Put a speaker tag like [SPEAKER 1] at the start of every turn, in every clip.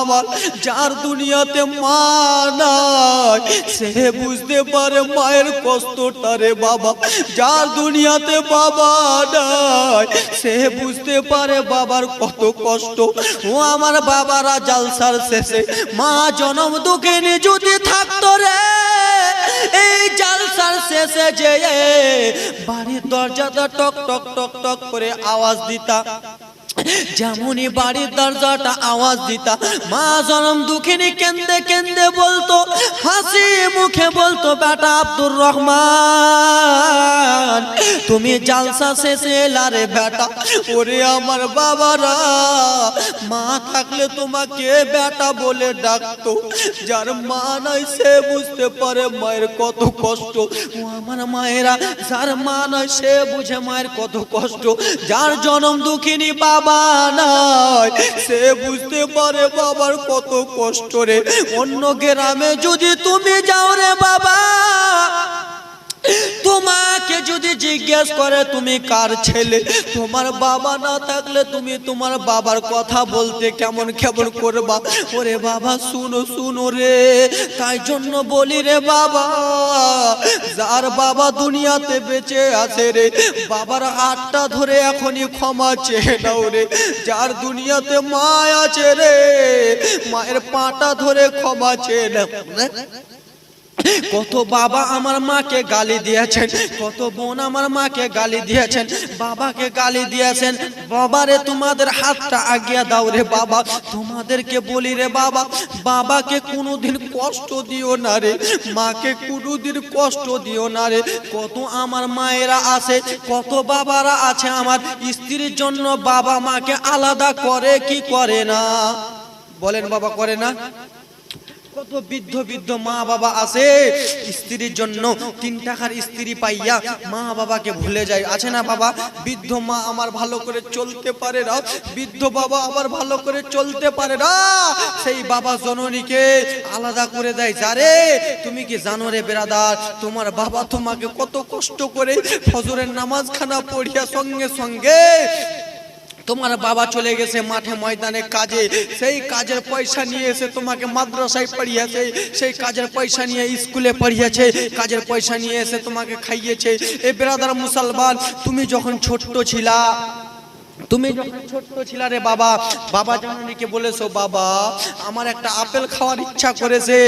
[SPEAKER 1] আমার যার দুনিয়াতে মা নাই, সে বুঝতে পারে মায়ের কষ্টটা রে বাবা। যার দুনিয়াতে বাবা নাই, সে বুঝতে পারে বাবার কত কষ্ট। ও আমার বাবারা জালসার শেষে, মা জনম দুঃখিনী যদি থাকতো রে, এই জালসার শেষে যে বাড়ির দরজাটা টক টক টক টক করে আওয়াজ দিতা। যেমনই বাড়ির দরজাটা আওয়াজ দিতা, মা জনম দুঃখিনী কেন্দে কেন্দে বলতো, হাসি মুখে বলতো, বেটা আব্দুর রহমান, তুমি জালসা শেষে এলারে বেটা, ওরে আমার বাবারা, মা থাকলে তোমাকে বেটা বলে ডাকতো, যার মা নাই সে বুঝতে পারে মায়ের কত কষ্ট, ও আমার মায়েরা, যার মা নাই সে বুঝে মায়ের কত কষ্ট, যার জনম দুঃখিনী বাবা নাই। সে বুঝতে পারে বাবার কত কষ্ট রে। অন্য গ্রামে যদি তুমি যাও রে বাবা তোমাকে যদি জিজ্ঞেস করে, তুমি কার ছেলে? তোমার বাবা না থাকলে তুমি তোমার বাবার কথা বলতে কেমন কেমন করবা? ওরে বাবা, শুনো শুনো রে। তাই জন্য বলি রে বাবা, যার বাবা দুনিয়াতে বেঁচে আছে রে, বাবার হাতটা ধরে এখনই ক্ষমা চেয়ে নাও রে। যার দুনিয়াতে মা আছে রে, মায়ের পাটা ধরে ক্ষমা চেয়ে নাও। কত বাবা আমার মাকে গালি দিয়েছেন, কত বোন আমার মাকে গালি দিয়েছেন, বাবাকে গালি দিয়েছেন, বাবারে তোমাদের হাতটা আগিয়ে দাও রে বাবা, তোমাদেরকে বলি রে বাবা, বাবাকে কোনোদিন কষ্ট দিও না রে, মাকে কোনোদিন কষ্ট দিও না রে, কত আমার মায়েরা আছে, কত বাবারা আছে আমার, স্ত্রীর জন্য বাবা মাকে আলাদা করে কি করে না? বলেন বাবা করে না? কত বৃদ্ধ বৃদ্ধ মা বাবা আছে, স্ত্রীর জন্য তিন টাকার স্ত্রী পাইয়া মা বাবাকে ভুলে যায়। আছে না বাবা? বৃদ্ধ মা আমার ভালো করে চলতে পারে না, বৃদ্ধ বাবা আমার ভালো করে চলতে পারে না। সেই বাবা জননীকে আলাদা করে দেয়, যারে, তুমি কি জানো রে বেরাদার তোমার বাবা তোমাকে কত কষ্ট করে ফজরের নামাজখানা পড়িয়া সঙ্গে সঙ্গে তোমার বাবা চলে গেছে মাঠে ময়দানে কাজে। সেই কাজের পয়সা নিয়ে এসে তোমাকে মাদ্রাসায় পড়িয়েছে। সেই কাজের পয়সা নিয়ে স্কুলে পড়িয়েছে। কাজের পয়সা নিয়ে এসে তোমাকে খাইয়েছে। এ বেরাদার মুসলমান, তুমি যখন ছোট্ট ছিলা তুমি যখন ছোট্ট ছিলা রে বাবা বাবা জননীকে বলেছ, বাবা, আমার একটা আপেল খাওয়ার ইচ্ছা করেছে।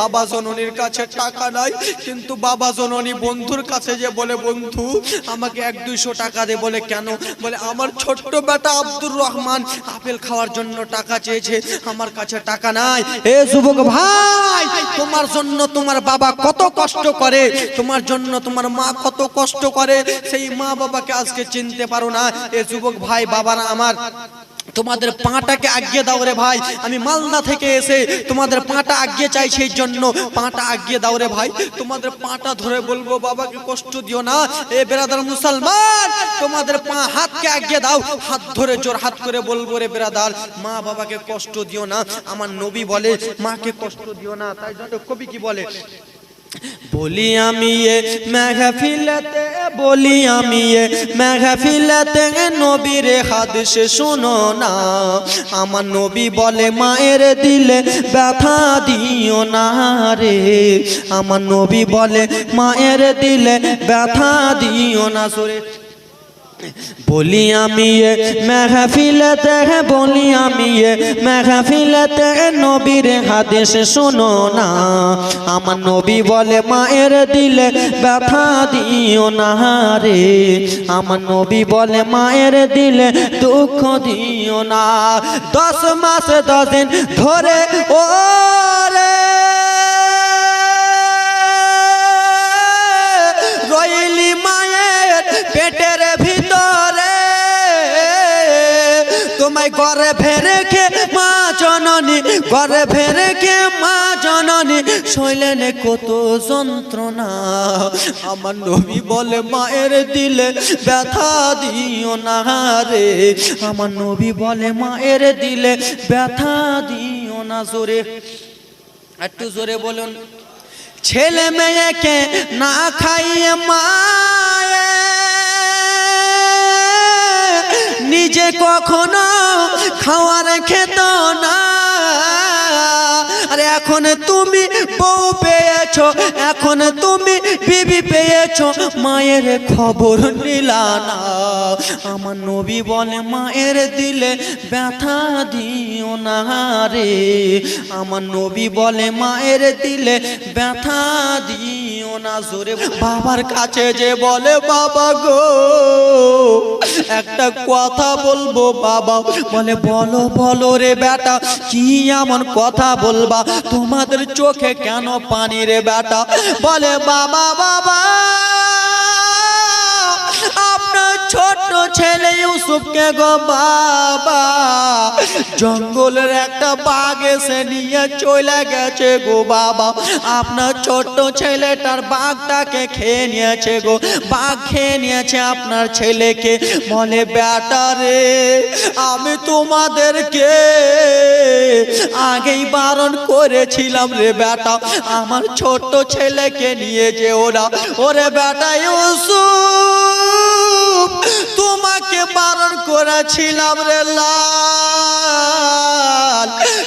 [SPEAKER 1] বাবা জননীর কাছে টাকা নাই, কিন্তু বাবা জননী বন্ধুর কাছে যে বলে, বন্ধু, আমাকে এক দুইশো টাকা দে। বলে, কেন? বলে, আমার ছোট্ট বেটা আব্দুর রহমান আপেল খাওয়ার জন্য টাকা চেয়েছে, আমার কাছে টাকা নাই। এ যুবক ভাই, তোমার জন্য তোমার বাবা কত কষ্ট করে, তোমার জন্য তোমার মা কত কষ্ট করে, সেই মা বাবাকে আজকে চিনতে পারো না। এ যুবক ভাই বাবারা আমার, তোমাদের পাটাকে আগিয়ে দাও রে ভাই। আমি মালদা থেকে এসে তোমাদের পাটা আগিয়ে চাই সেই জন্য। পাটা আগিয়ে দাও রে ভাই। তোমাদের পাটা ধরে বলব, বাবাকে কষ্ট দিও না। এ বেরাদার মুসলমান, তোমাদের পা হাতকে আগিয়ে দাও। হাত ধরে জোর হাত করে বলব রে বেরাদার, মা বাবাকে কষ্ট দিও না। আমার নবী বলে, মাকে কষ্ট দিও না। তাই জন্য কবি কি বলে? বলি আমি এ মেঘাফিলাতে বলি আমি এ মেঘাফিলাতে নবীর হাদিস শুনো না। আমার নবী বলে, মায়ের দিলে ব্যথা দিও না রে। আমার নবী বলে, মায়ের দিলে ব্যথা দিও না। সরে বলি আমি মেহফিলতে বলি আমি মেহফিলতে নবীর হাদিস শোনো না। আমার নবী বলে, মায়ের দিলে ব্যথা দিও না রে। আমার নবী বলে, মায়ের দিলে দুঃখ দিও না। দশ মাস দশ দিন ধরে, ও ঘরে ফেরে কে মা জননী? ঘরে ফেরে কে মা জননী? শৈলেন কত যন্ত্রণা। আমার নবী বলে, মায়ের দিলে ব্যথা দিও না রে। আমার নবী বলে, মায়ের দিলে ব্যথা দিও না জোরে। একটু জোরে বলুন। ছেলে মেয়েকে না খাইয়ে মায়ে নিজে কখনো খাওয়ার খেত না। এখন তুমি বউ পেয়েছ, এখন তুমি বিবি পেয়েছ। মায়ের খবর নিলা না। আমার নবী বলে, মায়ের দিলে ব্যথা দিও না রে। আমার নবী বলে, মায়ের দিলে ব্যথা দিও না। জোরে বাবার কাছে যে বলে, বাবা গো, একটা কথা বলব, বাবা। বলে, বলো বলো রে বেটা, কি এমন কথা বলবা? তোমাদের চোখে কেন পানি রে বেটা বলে বাবা বাবা। ছেলে ইউসুফকে গো বাবা, জঙ্গলের একটা বাঘ এসে নিয়ে চলে গেছে গো বাবা। আপনার ছোট্ট ছেলেটার বাঘটাকে খেয়ে নিয়েছে গো, বাঘ খেয়ে নিয়েছে আপনার ছেলেকে। বলে বেটা রে, আমি তোমাদেরকে আগেই বারণ করেছিলাম রে বেটা আমার ছোট্ট ছেলেকে নিয়ে যে ওরা ওরে বেটা ইউসুফ! তোমাকে বারণ করেছিলাম রে লাল।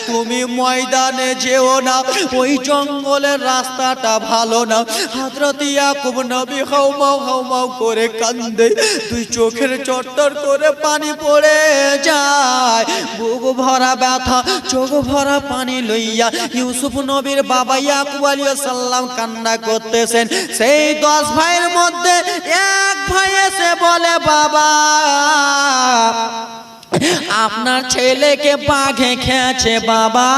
[SPEAKER 1] তুমি ময়দানে যেও না, ওই জঙ্গলের রাস্তাটা ভালো না। হযরত ইয়াকুব নবী হাউমাউ হাউমাউ করে কান্দে, দুই চোখের চট্টর করে পানি পড়ে যায়। বুক ভরা ব্যথা, চোখ ভরা পানি লইয়া ইউসুফ নবীর বাবা ইয়াকুব আলাইহিস সালাম কান্না করতেছেন। সেই দশ ভাইয়ের মধ্যে এক ভাই এসে বলে বাবা আপনার ছেলেকে বাঘে খেয়েছে বাবা,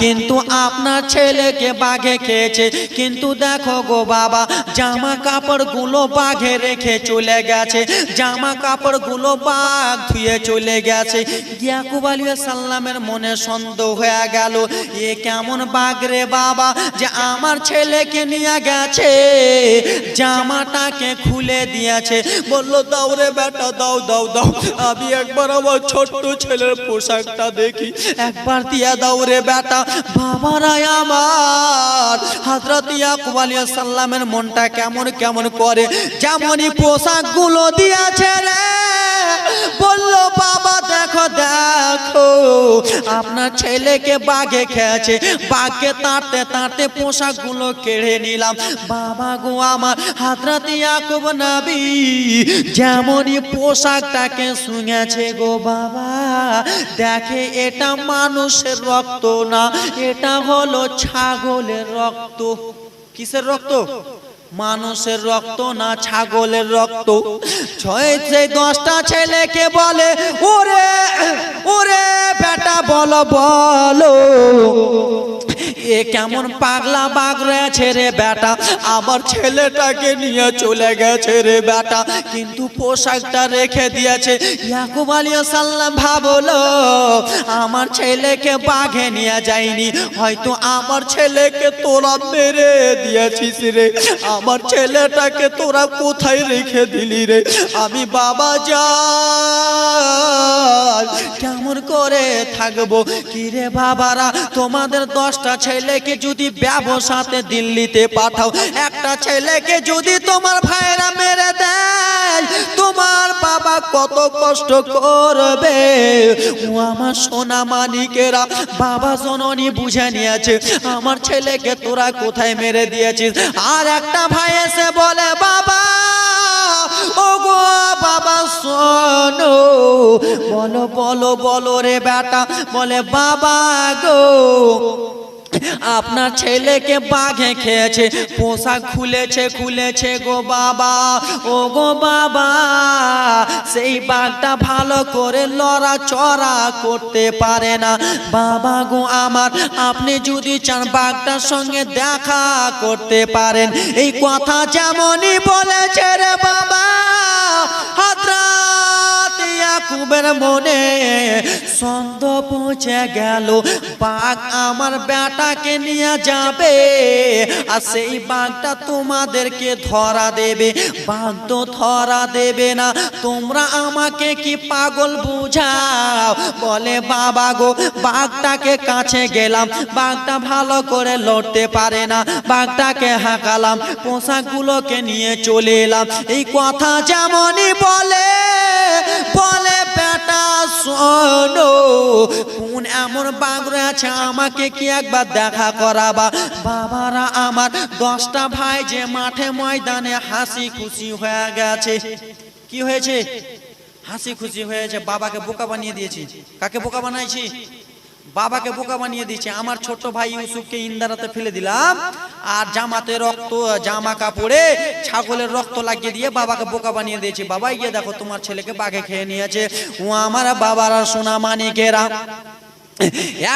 [SPEAKER 1] কিন্তু আপনার ছেলেকে বাঘে খেয়েছে। কিন্তু দেখো গো বাবা জামা কাপড়গুলো বাঘে রেখে চলে গেছে। জামা কাপড়গুলো বাঘ ধুয়ে চলে গেছে। ইয়াকুব আলী সাল্লামের মনে সন্দেহ হয়ে গেল, এ কেমন বাঘ রে বাবা যে আমার ছেলেকে নিয়ে গেছে, জামাটাকে খুলে দিয়েছে। বলল রে বেটা, দাও দাও দাও, আমি একবার আমার ছোট্ট ছেলের পোশাকটা দেখি। একবার দিয়া দাও রে বেটা, বাবারাই আমার। হযরত ইয়াকুব আলাইহিস সালামের মনটা কেমন কেমন করে। যেমনই পোশাকগুলো দিয়েছে রে, বলল, বাবা, দেখো দেখো, আপনার ছেলেকে বাঘে খেয়েছে। বাঘকে তাড়তে তাড়তে পোশাকগুলো কেড়ে নিলাম। বাবা গো আমার হাতরাত ইয়াকুব নবী, যেমনই পোশাকটাকে শুনেছে গো বাবা, দেখে এটা মানুষের রক্ত না, এটা হলো ছাগলের রক্ত। কিসের রক্ত? মানুষের রক্ত না ছাগলের রক্ত? ছয় সেই দশটা ছেলেকে বলে, ওরে ওরে বেটা বলো বলো। এ কেমন পাগলা বাঘ রয়েছে রে বেটা? আমার ছেলেটাকে নিয়ে চলে গেছে রে বেটা। কিন্তু পোশাকটা রেখে দিয়েছে। ইয়াকুব আলী সাল্লাম ভাবলো, আমার ছেলেকে বাঘে নিয়ে যায়নি হয়তো আমার ছেলেকে তোরা মেরে দিয়েছিস রে। আমার ছেলেটাকে তোরা কোথায় রেখে দিলি রে? আমি বাবা যা কেমন করে থাকব? কি রে বাবারা, তোমাদের দশটা ছেলেকে যদি ব্যবসাতে দিল্লিতে পাঠাও, একটা ছেলেকে যদি তোমার ভাইরা মেরে দেয়, তোমার বাবা কত কষ্ট করবে। ও আমার সোনা মানিকেরা বাবা জননী বুঝে নিয়েছে, আমার ছেলেকে তোরা কোথায় মেরে দিয়েছিস? আর একটা ভাই এসে বলে, বাবা গো বাবা শোনো বলো বলো বলো রে বেটা। বলে, বাবা গো আপনার ছেলেকে বাঘে খেয়েছে, পোশাক খুলেছে খুলেছে গো বাবা। ও গো বাবা, সেই বাঘটা ভালো করে লড়া চড়া করতে পারে না। বাবা গো আমার, আপনি যদি চান বাঘটার সঙ্গে দেখা করতে পারেন, এই কথা যেমনই বলেছে রে বাবা, হাতরাত ইয়াকুবের মনে সন্দেহ পৌঁছে গেল। বাঘ আমার বেটাকে নিয়ে যাবে আর সেই বাঘটা তোমাদেরকে ধরা দেবে। বাঘ তো ধরা দেবে না। তোমরা আমাকে কি পাগল বুঝাও? বলে, বাবা গো, বাঘটাকে কাছে গেলাম। বাঘটা ভালো করে লড়তে পারে না। বাঘটাকে হাঁকালাম। পোশাকগুলোকে নিয়ে চলে এলাম। এই কথা যেমনই বলে বলে বেটা শোনো। কোন এমন বাঘ আছে, আমাকে কি একবার দেখা করাবা? বাবারা আমার দশটা ভাই যে মাঠে ময়দানে হাসি খুশি হয়ে গেছে। কি হয়েছে? হাসি খুশি হয়েছে, বাবাকে বোকা বানিয়ে দিয়েছি। কাকে বোকা বানাইছি? বাবাকে বোকা বানিয়ে দিয়েছে। আমার ছোট ভাই ইউসুফকে ইন্দারাতে ফেলে দিলাম। আর জামাতে রক্ত, জামা কাপড়ে ছাগলের রক্ত লাগিয়ে দিয়ে বাবাকে বোকা বানিয়ে দিয়েছে। বাবা গিয়ে দেখো, তোমার ছেলেকে বাঘে খেয়ে নিয়েছে। ও আমার বাবারা সোনা মানিকেরা।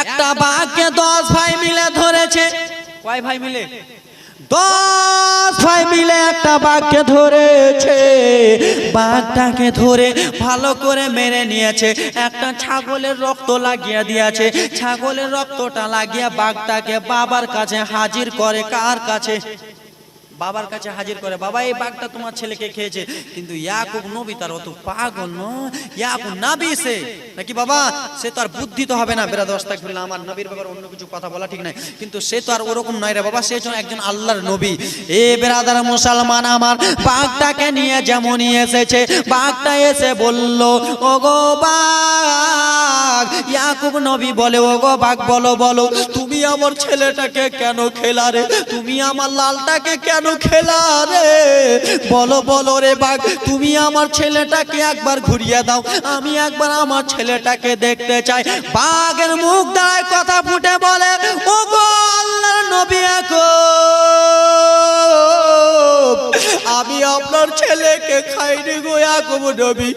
[SPEAKER 1] একটা বাঘকে দশ ভাই মিলে ধরেছে। কয় ভাই মিলে? দশ ভাই মিলে একটা বাঘকে ধরেছে। বাঘটাকে ধরে ভালো করে মেরে নিয়েছে। একটা ছাগলের রক্ত লাগিয়ে দিয়েছে। ছাগলের রক্তটা লাগিয়ে বাঘটাকে বাবার কাছে হাজির করে কার কাছে? বাবার কাছে হাজির করে, বাবা, এই বাঘটা তোমার ছেলেকে খেয়েছে। কিন্তু ইয়াকুব নবী তার অত পাগল নয় ইয়াকুব নাবি সে। নাকি বাবা, সে তো আর বুদ্ধি তো হবে না। বেরাদ অস্তাক ফিরলে আমার নবীর ব্যাপারে অন্য কিছু কথা বলা ঠিক নাই। কিন্তু সে তো আর ওরকম নয় রে বাবা, সে একজন আল্লাহর নবী। এ বেরাদার মুসলমান আমার, বাঘটাকে নিয়ে যেমনই এসেছে, বাঘটা এসে বলল ও গো বাঘ। ইয়াকুব নবী বলে ও গো বাঘ, বলো বলো। তুমি আমার ছেলেটাকে কেন খেলা রে? তুমি আমার লালটাকে কেন খেলা রে? বলো বলো রে বাঘ, তুমি আমার ছেলেটাকে একবার ঘুরিয়ে দাও। আমি একবার আমার ছেলেটাকে দেখতে চাই। বাঘের মুখ দ্বারায় কথা ফুটে বলে, ও গো আল্লাহর নবী আমি আপনার ছেলেকে খাইনি গো ইয়াকুব নবী,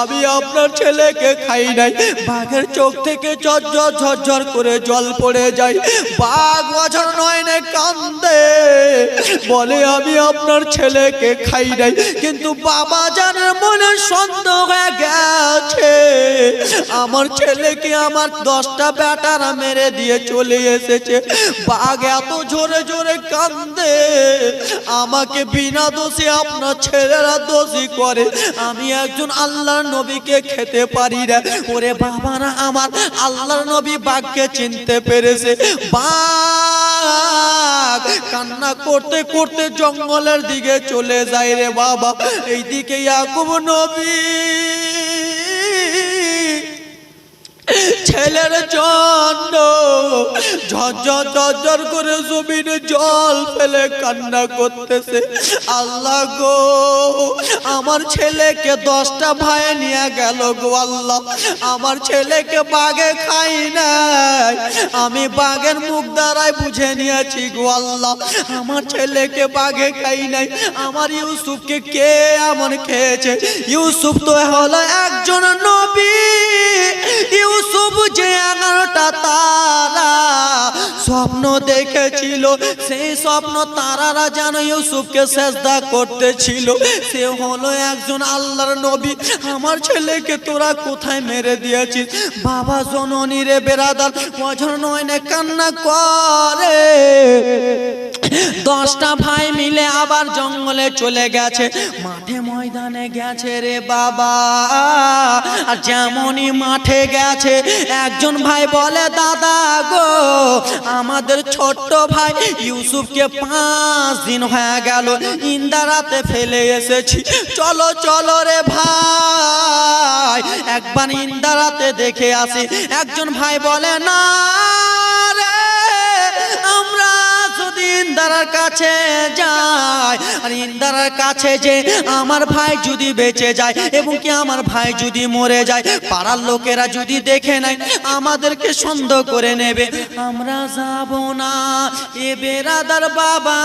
[SPEAKER 1] আমি আপনার ছেলেকে খাই নাই। বাঘের চোখ থেকে ঝরঝর ঝরঝর করে জল পড়ে যায়। বাঘ বছর নয় কান্দে। বলে, আমি আপনার ছেলেকে খাই নাই, কিন্তু বাবা জানের মনে সন্দেহ গেছে। আমার ছেলেকে আমার দশটা বেটারা মেরে দিয়ে চলে এসেছে। বাঘ এত জোরে জোরে কান্দে আমাকে বিনা দোষে আপনার ছেলেরা দোষী করে। আমি একজন আল্লাহর নবীকে খেতে পারি না। ওরে বাবা না আমার আল্লাহর নবী বাঘকে চিনতে পেরেছে। বাঘ কান্না করতে করতে জঙ্গলের দিকে চলে যায় রে বাবা। এইদিকে ইয়াকুব নবী। ছেলের জন্য ঝরঝর করে জমিনে জল ফেলে কান্না করতেছে। আল্লাহ গো, আমার ছেলেকে দশটা ভাই নিয়ে গেল গো আল্লাহ। আমার ছেলেকে বাঘে খাই নাই। আমি বাঘের মুখ দ্বারাই বুঝে নিয়েছি গো আল্লাহ। আমার ছেলেকে বাঘে খাই নাই। আমার ইউসুফকে কে এমন খেয়েছে? ইউসুফ তো হলো একজন নবী। ইউসুফ যে এগারোটা তারা স্বপ্ন দেখেছিল সেই স্বপ্ন তারারা যেন ইউসুফকে সেজদা করতেছিল। সে হলো একজন আল্লাহর নবী। আমার ছেলেকে তোরা কোথায় মেরে দিয়েছিস? বাবা জননী রে বেরাদার বছর নয় না কান্না করে। দশটা ভাই মিলে আবার জঙ্গলে চলে গেছে। মাঠে ময়দানে গেছে রে বাবা। আর যেমনই মাঠে গেছে একজন ভাই বলে, দাদা গো, আমাদের ছোট্ট ভাই ইউসুফকে পাঁচ দিন হয়ে গেল, ইন্দারাতে ফেলে এসেছি। চলো চলো রে ভাই, একবার ইন্দারাতে দেখে আসি। একজন ভাই বলে, না ইন্দারার কাছে যাই আর ইন্দারার কাছে যে আমার ভাই যদি বেঁচে যায় এবং কি আমার ভাই যদি মরে যায়, পাড়ার লোকেরা যদি দেখে নেয়, আমাদেরকে সন্দেহ করে নেবে। আমরা যাব না। এ বেরাদার বাবা,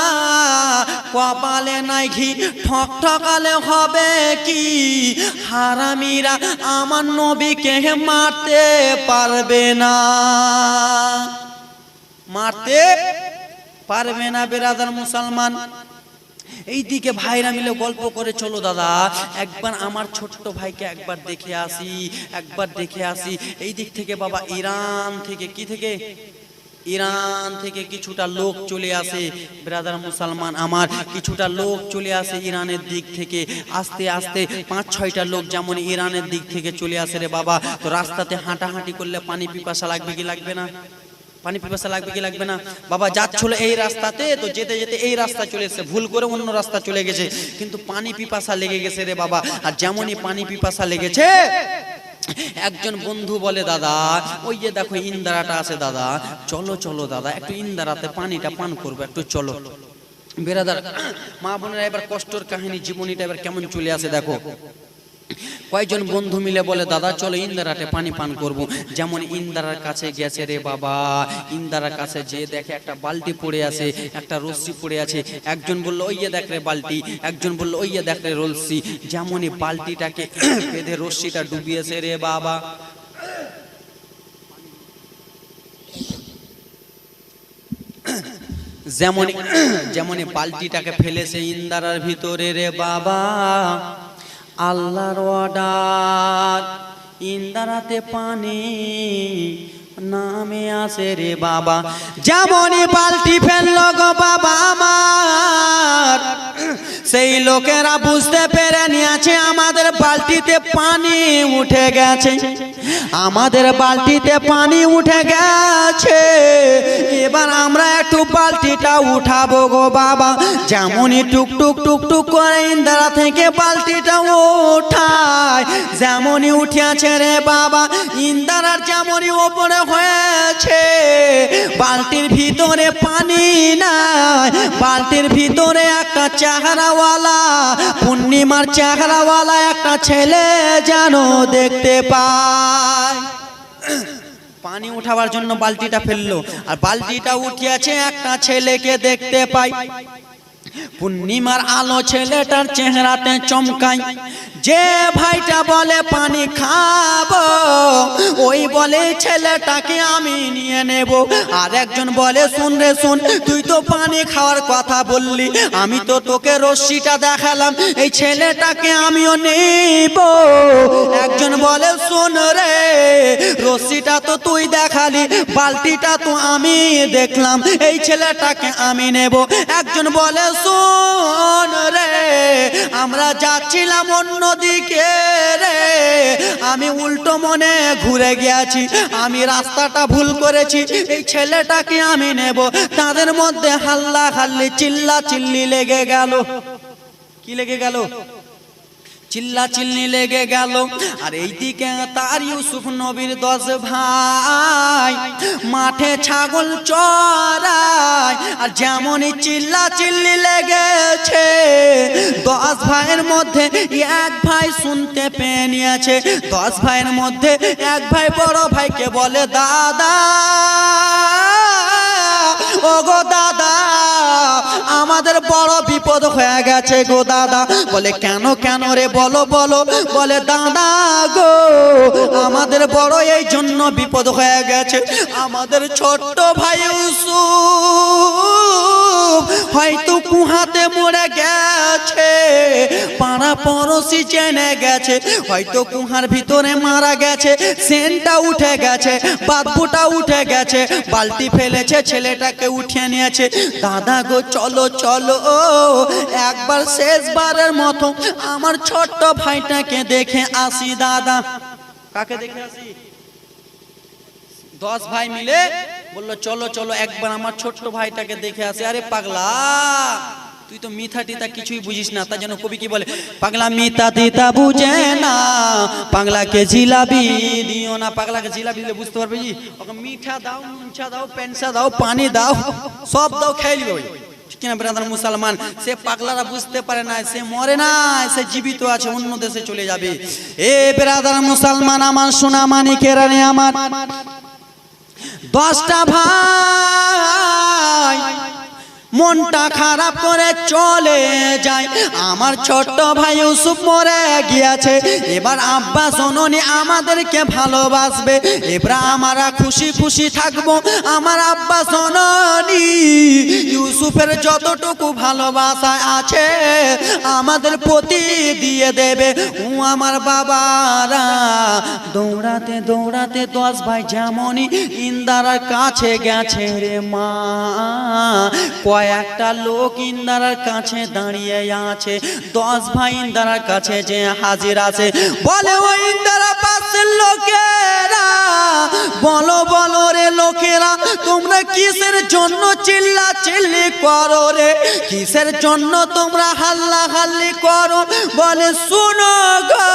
[SPEAKER 1] কপালে নাই ঘি, ঠক ঠকালে হবে কি? হারামিরা আমার নবীকে মারতে পারবে না। মারতে পারবে না বেরাদার মুসলমান? এই দিকে ভাইরা মিলে গল্প করে, চলো দাদা, একবার আমার ছোট্ট ভাইকে একবার দেখে আসি, একবার দেখে আসি। এই দিক থেকে বাবা ইরান থেকে কি থেকে? ইরান থেকে কিছুটা লোক চলে আসে, ব্রাদার মুসলমান আমার, কিছুটা লোক চলে আসে ইরানের দিক থেকে। আস্তে আস্তে পাঁচ, ছয়টা লোক যেমন ইরানের দিক থেকে চলে আসে রে বাবা। তো রাস্তাতে হাঁটাহাঁটি করলে পানি পিপাসা লাগবে কি লাগবে না? পানি পিপাসা লাগবে কি লাগবে না? বাবা যাচ্ছিল এই রাস্তাতে, তো যেতে যেতে এই রাস্তা চলে এসেছে। ভুল করে অন্য রাস্তা চলে গেছে। কিন্তু পানি পিপাসা লেগে গেছে রে বাবা। আর যেমনই পানি পিপাসা লেগেছে, একজন বন্ধু বলে, দাদা, ওই যে দেখো ইন্দারাটা আছে, দাদা। চলো চলো, দাদা, একটু ইন্দারাতে পানিটা পান করব, একটু চলো। বেরাদার, মা বোনেরা, এবার কষ্টর কাহিনী, জীবনীটা এবার কেমন চলে আসে দেখো। কয়েকজন বন্ধু মিলে বলে, দাদা, চলো ইন্দারাতে পানি পান করব। যেমন ইন্দারার কাছে গেছে রে বাবা। ইন্দারার কাছে যে দেখে একটা বালতি পড়ে আছে, একটা রশ্মি পড়ে আছে। একজন বলল, ওই দেখ রে বালতি। একজন বলল, ওই দেখ রে রলসি যেমনই বালতিটাকে বেঁধে রশ্মিটা ডুবিয়েছে রে বাবা। যেমন যেমন বালতিটাকে ফেলেছে ইন্দারার ভিতরে রে বাবা। আল্লাহর অর্ডার ইন্দারাতে পানি নামে আসে রে বাবা। যেমনই বালতি ফেলল গো বাবা আমার, সেই লোকেরা বুঝতে পেরে নিয়েছে আমাদের বালতিতে পানি উঠে গেছে। আমাদের বালতিতে পানি উঠে গেছে। এবার আমরা একটু বালতিটা উঠাবো গো বাবা। যেমনই টুক টুক টুক টুক করে ইন্দারা থেকে বালতিটা ওঠায়, যেমনই উঠিয়াছে রে বাবা। ইন্দারার যেমনই ওপরে হয়েছে। বালতির ভিতরে পানি নাই। বালতির ভিতরে একটা চেহারাওয়ালা, পূর্ণিমার চেহারাওয়ালা একটা ছেলে যেন দেখতে পায়। পানি উঠাবার জন্য বালতিটা ফেলল, আর বালতিটা উঠিয়াছে একটা ছেলেকে দেখতে পাই। পূর্ণিমার আলো ছেলেটার চেহারাতে চমকাই। যে ভাইটা বলে, পানি খাব। ওই বলে, ছেলেটাকে আমি নিয়ে নেব। আর একজন বলে, শুন রে, শুন, তুই তো পানি খাওয়ার কথা বললি। আমি তো তোকে রশ্মিটা দেখালাম। এই ছেলেটাকে আমিও নেব। একজন বলে, শোন রে, রশ্মিটা তো তুই দেখালি, বালতিটা তো আমি দেখলাম। এই ছেলেটাকে আমি নেব। একজন বলে, শোন রে, আমরা যাচ্ছিলাম অন্যদিকে। রে। আমি উল্টো মনে ঘুরে গিয়েছি, আমি রাস্তাটা ভুল করেছি, এই ছেলেটাকে আমি নেব। তাদের মধ্যে হাল্লা হাল্লি চিল্লা চিল্লি লেগে গেল। কি লেগে গেল? চিল্লা চিল্লি লেগে গেল। আর এইদিকে তার ইউসুফ নবীর দশ ভাই, মাঠে ছাগল চড়ায়, আর যেমনই চিল্লা চিল্লি লেগেছে, দশ ভাইয়ের মধ্যে এক ভাই শুনতে পেয়ে নিয়েছে। দশ ভাইয়ের মধ্যে এক ভাই বড় ভাইকে বলে, দাদা ও গো বিপদ হয়ে গেছে গো দাদা। বলে, কেন কেন রে? বলো বলো। বলে, দাদা গো, আমাদের বড় এই জন্য বিপদ হয়ে গেছে। আমাদের ছোট্ট ভাই হয়তো কুহাতে মরে গেছে। পাড়া পড়শি চেনে গেছে, হয়তো কুহার ভিতরে মারা গেছে, সেনটা উঠে গেছে বাদবুটা উঠে গেছে, বালতি ফেলেছে, ছেলেটাকে উঠিয়ে নিয়েছে। দাদা গো, চলো চলো, ও, একবার শেষবারের মতো আমার ছোট্ট ভাইটাকে দেখে আসি, দাদা। কাকে দেখে আসি? দশ ভাই মিলে বলল, চলো চলো, একবার আমার ছোট্ট ভাইটাকে দেখে আসে। আরে পাগলা তুই তো মিথা টিতা কিছুই বুঝিস না তার জন্য কবি কি বলে? পাগলা মিথা তিতা বুঝে না, পাগলাকে জিলাবি দিও না, পাগলাকে জিলাবি দিলে বুঝতে পারবে জি ওকে মিঠা দাও মুঞ্ছা দাও পেনসা দাও, পানি দাও, সব দাও, খেয়ে নিবে ঠিক ব্রাদার মুসলমান? সে পাগলারা বুঝতে পারে না, সে মরে না, সে জীবিত আছে, অন্য দেশে চলে যাবে। এ ব্রাদার মুসলমান, আমার সোনা মানিকেরা আমার। দশটা ভাই মনটা খারাপ করে চলে যায়। আমার ছোট্ট ভাই ইউসুফ মরে গিয়েছে। এবার আব্বা শোনি আমাদেরকে ভালোবাসবে। এবার আমরা খুশি খুশি থাকব। আমার আব্বা শোনি ইউসুফের যতটুকু ভালোবাসা আছে, আমাদের প্রতি দিয়ে দেবে। ও আমার বাবারা, দৌড়াতে দৌড়াতে দশ ভাই যেমনই ইন্দারার কাছে গেছে রে মা। কয়েকটা লোক ইন্দারার কাছে দাঁড়িয়ে আছে। দশ ভাই ইন্দারার কাছে যে হাজির আছে। বলে, ওই ইন্দারা পাশের লোকেরা কিসের জন্য চিল্লা চিল্লি করো রে? কিসের জন্য তোমরা হাল্লা হাল্লি করো? বলে, শুনো গো,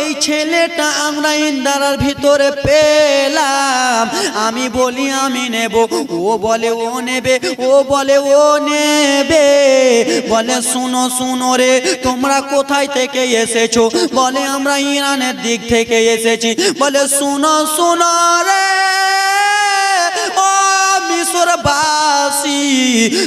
[SPEAKER 1] এই ছেলেটা আমরা ইন্দারার ভিতরে পেলাম। আমি বলি, আমি নেব। ও বলে, ও নেবে, ও বলে, ও নেবে। বলে, শুনো শুনো রে, তোমরা কোথায় থেকে এসেছ? বলে, আমরা ইরানের দিক থেকে এসেছি। বলে, শুনো শুনো রে। মিশর বাসি,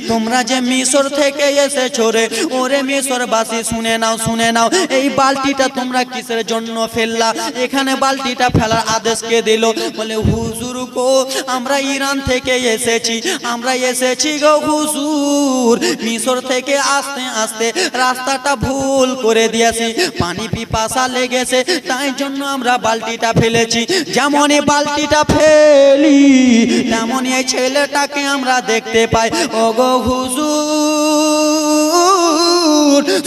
[SPEAKER 1] তোমরা যে মিশর থেকে এসেছ রে, ওরে মিশর বাসি, শুনে নাও শুনে নাও, এই বালতিটা তোমরা কিসের জন্য ফেললা? এখানে বালতিটা ফেলার আদেশ কে দিল? বলে, হুজুর গো, আমরা ইরান থেকে এসেছি, আমরা এসেছি গো হুজুর। মিশর থেকে আসতে আসতে রাস্তাটা ভুল করে দিয়েছি, পানি পিপাসা লেগেছে, তাই জন্য আমরা বালতিটা ফেলেছি। যেমনই বালতিটা ফেলি, তেমনই এই ছেলেটাকে আমরা দেখতে পাই। ও গো হুজুর,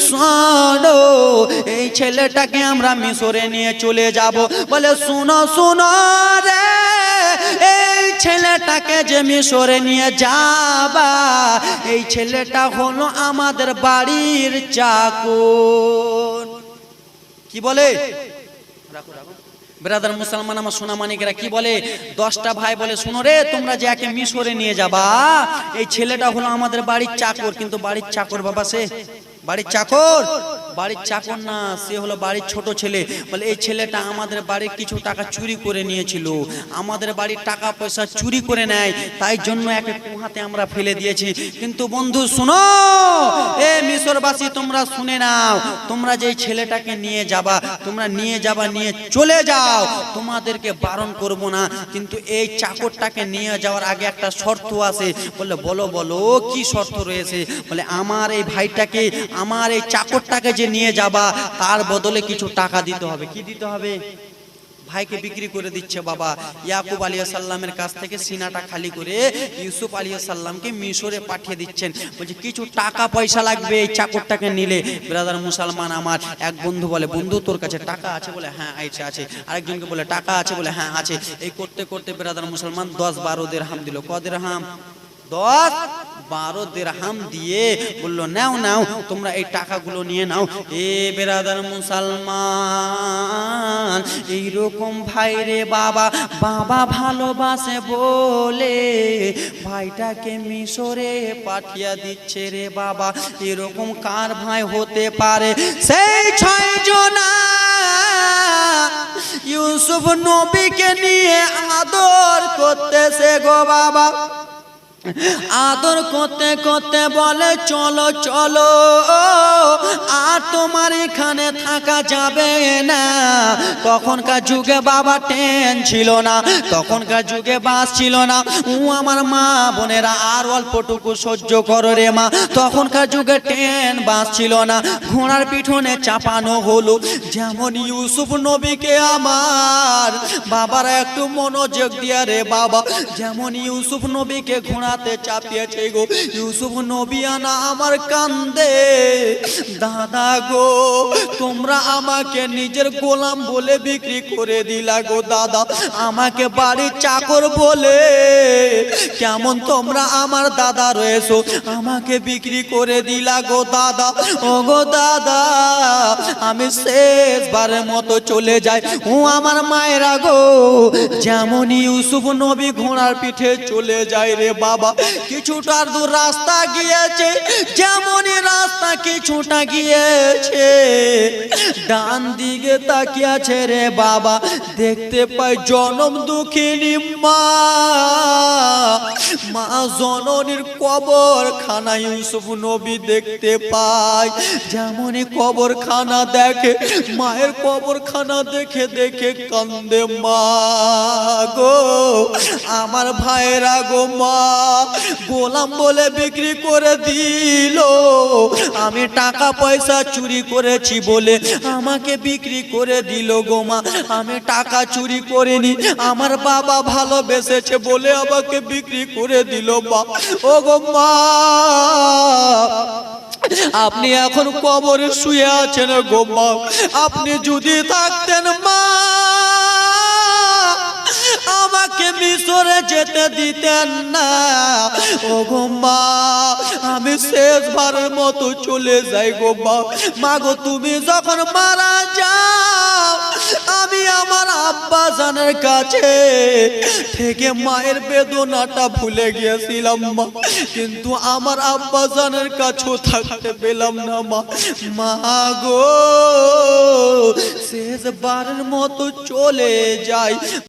[SPEAKER 1] শোনো, এই ছেলেটাকে আমরা মিশরে নিয়ে চলে যাব। বলে, শুনো শুনো রে, এই ছেলেটাকে যে মিশরে নিয়ে যাবা, এই ছেলেটা হলো আমাদের বাড়ির চাকর। কি বলে? ব্রাদার মুসলমান আমার সোনা মানিকেরা কি বলে? দশটা ভাই বলে, শুনো রে, তোমরা যে একে মিশরে নিয়ে যাবা, এই ছেলেটা হলো আমাদের বাড়ির চাকর। কিন্তু বাড়ির চাকর বাবা সে? বাড়ির চাকর? বাড়ির চাকর না, সে হলো বাড়ির ছোট ছেলে। বলে, এই ছেলেটা আমাদের বাড়ির কিছু টাকা চুরি করে নিয়েছিল। আমাদের বাড়ির টাকা পয়সা চুরি করে নেয়। তাই জন্য একে কুহাতে আমরা ফেলে দিয়েছি। কিন্তু বন্ধু, শুনো! এ মিশরবাসী, তোমরা শুনে নাও। তোমরা যে ছেলেটাকে নিয়ে যাবা, তোমরা নিয়ে যাবা, নিয়ে চলে যাও। তোমাদেরকে বারণ করব না। কিন্তু এই চাকরটাকে নিয়ে যাওয়ার আগে একটা শর্ত আছে। বলে, বলো বলো, কি শর্ত রয়েছে? বলে, আমার এই ভাইটাকে আমার এই চাকরটাকে যে নিয়ে যাবা, তার বদলে কিছু টাকা দিতে হবে। কি দিতে হবে? ভাইকে বিক্রি করে দিচ্ছে বাবা। ইয়াকুব আলিয়া সাল্লামের কাছ থেকে সিনাটা খালি করে ইউসুফ আলিয়া সাল্লামকে মিশরে পাঠিয়ে দিচ্ছেন। বলছে, কিছু টাকা পয়সা লাগবে এই চাকরটাকে নিলে। ব্রাদার মুসলমান আমার এক বন্ধু বলে, বন্ধু, তোর কাছে টাকা আছে? বলে হ্যাঁ আছে আছে। আরেকজনকে বলে, টাকা আছে? বলে হ্যাঁ আছে। এই করতে করতে ব্রাদার মুসলমান দশ বারো দের হাম দিল। কদের হাম দশ? বারো দেড়হাম দিয়ে বলল, নাও নাও, তোমরা এই টাকাগুলো নিয়ে নাও। এ বেরাদার মুসলমান, এইরকম ভাই রে বাবা বাবা ভালোবাসে বলে ভাইটাকে মিশরে পাঠিয়ে দিচ্ছে রে বাবা। এরকম কার ভাই হতে পারে? সেই ছয় জনা ইউসুফ নবীকে নিয়ে আদর করতেছে গো বাবা। আদর করতে করতে বলে চলো চলো। তোমার এখানে থাকা যাবে না। তখনকার যুগে বাবা ট্রেন ছিল না, তখনকার যুগে বাস ছিল না। ও আমার মা বোনেরা আর অল্পটুকু সহ্য করো রে মা। তখনকার যুগে ট্রেন বাস ছিল না, ঘোড়ার পিঠনে চাপানো হলো। যেমন ইউসুফ নবীকে আমার, বাবারা একটু মনোযোগ দিয়া রে বাবা। যেমন ইউসুফ নবীকে ঘোড়াতে চাপিয়েছে গো। ইউসুফ নবী আনা আমার কান্দে, দাদা গো তোমরা আমাকে নিজের গোলাম বলে বিক্রি করে দিলা গো দাদা। আমাকে বাড়ির চাকর বলে। কেমন তোমরা আমার দাদা রয়েছো, আমাকে বিক্রি করে দিলা গো দাদা। ও গো দাদা, আমি শেষবারের মতো চলে যাই। ও আমার মায়েরা গো, যেমন ইউসুফ নবী ঘোড়ার পিঠে চলে যায় রে বাবা। কিছুটা দূর রাস্তা গিয়েছে, যেমনই রাস্তা কিছুটা গিয়েছে ডান দিকে তাকিয়েছে রে বাবা, দেখতে পাই জনম দুঃখিনী মা। মা জননীর কবর খানা ইউসুফ নবী দেখতে পায়। যেমনই কবর খানা দেখে, মায়ের কবর খানা দেখে দেখে কান্দে মা গো। আমার ভাইরা গো মা, গোলাম বলে বিক্রি করে দিল। আমি টাকা পয়সা চুরি করেছি বলে আমাকে বিক্রি করে দিল গো মা। আমি টাকা চুরি করিনি, আমার বাবা ভালোবেসেছে বলে আমাকে বিক্রি করে দিল মা। ও গো মা, আপনি এখন কবরে শুয়ে আছেন গো মা। আপনি যদি থাকতেন মা আমাকে মিশরে যেতে দিতেন না। ও গো মা, আমি শেষবারের মতো চলে যাই গো মা। মা গো, তুমি যখন মারা যাও, আমি আমার আব্বা জানের কাছে থেকে মায়ের বেদনাটা ভুলে গিয়েছিলাম মা। কিন্তু আমার আব্বা জানের কাছেও থাকতে পেলাম না মা। মা গো, শেষবারের মতো চলে যাই।